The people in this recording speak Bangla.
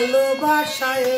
ভালোবাসায়